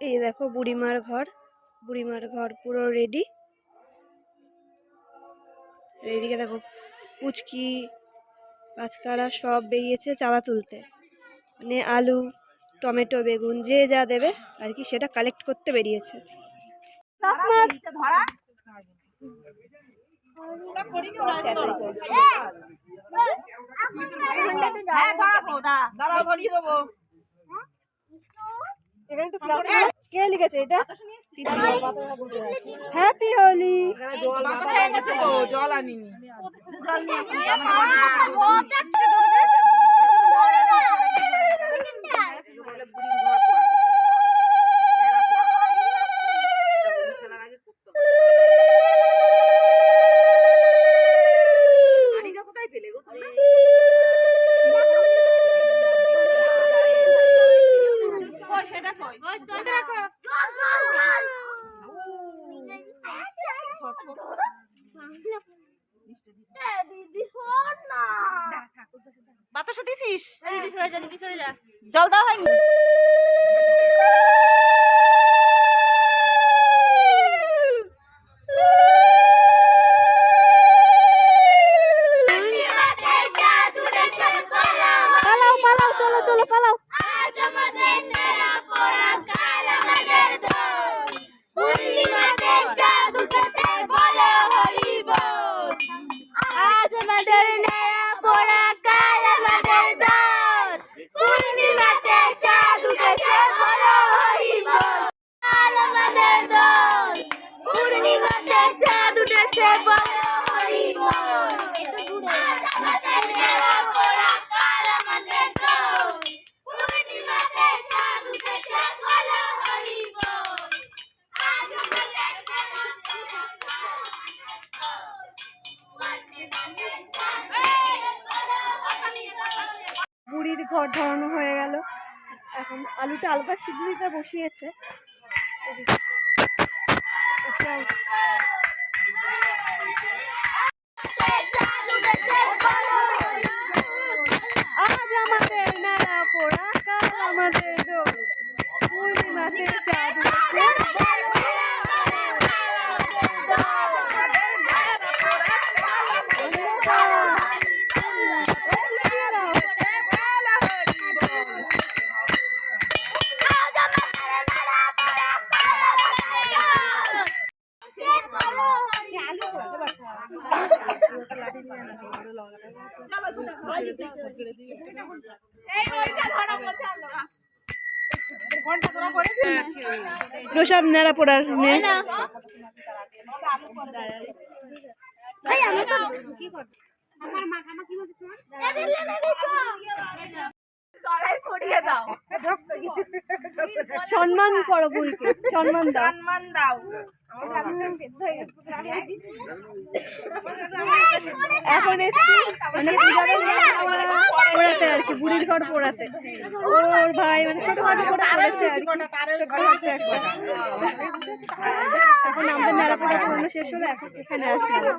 এই দেখো বুড়িমার ঘর। বুড়িমার ঘর পুরো রেডি এদিকে দেখো পুচকি কাঁচকাড়া সব বেরিয়েছে চারা তুলতে। মানে আলু টমেটো বেগুন যে যা দেবে আর কি সেটা কালেক্ট করতে বেরিয়েছে। কে লিখেছে এটা? হ্যাপি হোলি জল আনিনি। বাতাসা দিছিস? দিদি সরে যা দিদি যা। জল দেওয়া হয়নি ঘর ধরানো হয়ে গেল। এখন আলুটা আলগা সিদ্ধ বসিয়েছে। প্রসাদ নেড়া পোড়ার মেয়ে সম্মান করো বুড়িকে সম্মান দাও। সম্মান দাও। এখন এসছি মানে বুড়ির ঘর পোড়াতে। ওর ভাই মানে ছোটখাটো করে পড়েছে। এখন আমাদের মেলা পড়া পড়ানো শেষ হলো এখন এখানে আসলাম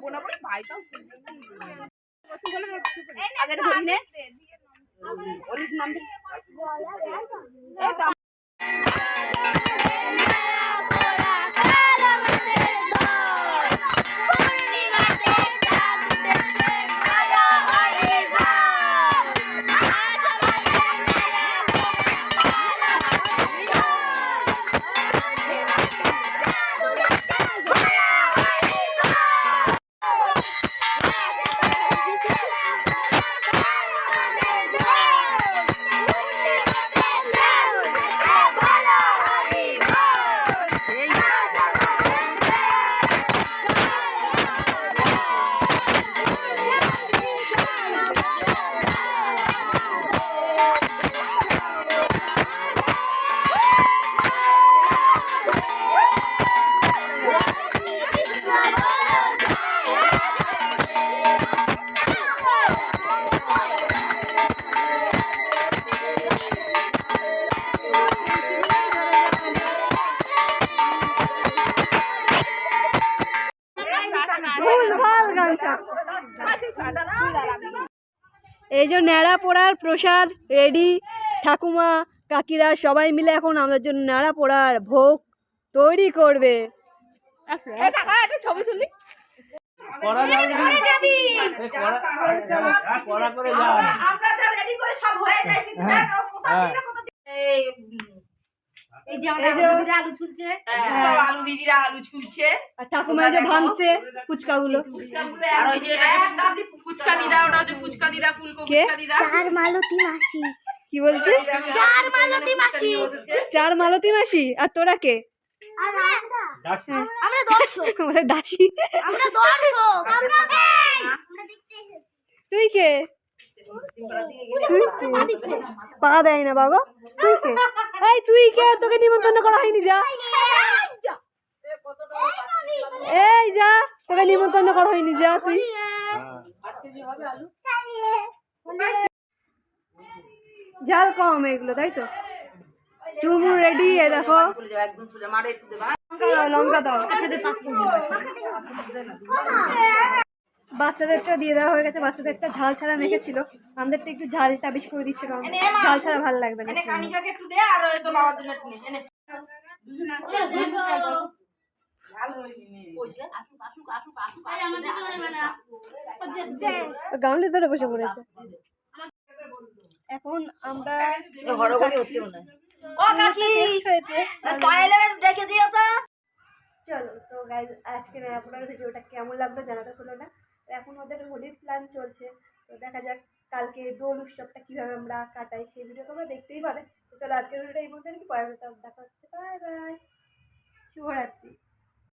এই যে ন্যাড়া পোড়ার প্রসাদ রেডি ঠাকুমা কাকিরা সবাই মিলে এখন আমাদের জন্য ন্যাড়া পোড়ার ভোগ তৈরি করবে। ছবি তুলি। আমরা রেডি করে সব হয়ে এই, যে আমাদের আলু আলু ঝুলছে সব আলু দিদিরা আলু ছুলছে। আর ঠাকুমা যে ভাঙছে ফুচকাগুলো। আর ওই যে ফুচকা দিদা ওটা হচ্ছে ফুচকা দিদা ফুলকপি কে? ফুচকা দিদা। চার মালতী মাসি। কি বলছিস? চার মালতী মাসি। চার মালতী মাসি? আর তোরা কে? আর আমরা আমরা দর্শক। আমরা দাসী। আমরা দর্শক। আমরা আমরা দেখতে কে তুই কে? পা দেয় না বাবা তুই কে? এই তুই কে? তোকে নিমন্ত্রণ করা হয়নি যা। এই যা তোকে নিমন্ত্রণ করা হয়নি যা তুই। ঝাল কম এগুলো তাই তো? চুমুর রেডি এ দেখো। লঙ্কা দাও, লঙ্কা দাও বাচ্চাদেরটা দিয়ে দেওয়া হয়ে গেছে বাচ্চাদেরটা ঝাল ছাড়া মেখেছিল। আমাদেরটা একটু ঝালটা বেশি করে দিচ্ছে কারণ এনে এমা। ঝাল ছাড়া ভালো লাগবে না এনে কানিকাকে একটু দে আর ওই তো বাবার জন্য একটু নে এনে। ভালো হয়নি পয়সা গাউলি ধরে বসে পড়েছে। এখন আমরা ও কাকি হয়েছে। টয়লেট দেখে দিও তো। চলো তো গাইজ আজকের আপনার ভিডিওটা কেমন লাগল জানাতে হলো না। এখন ওদের হোলির প্ল্যান চলছে। তো দেখা যাক কালকে দোল উৎসবটা কীভাবে আমরা কাটাই, সেই ভিডিও তোমরা দেখতেই পাবে। তো চলো আজকের ভিডিওটা এই মধ্যে নাকি পরে দেখা হচ্ছে? বাই বাই শুভরাত্রি।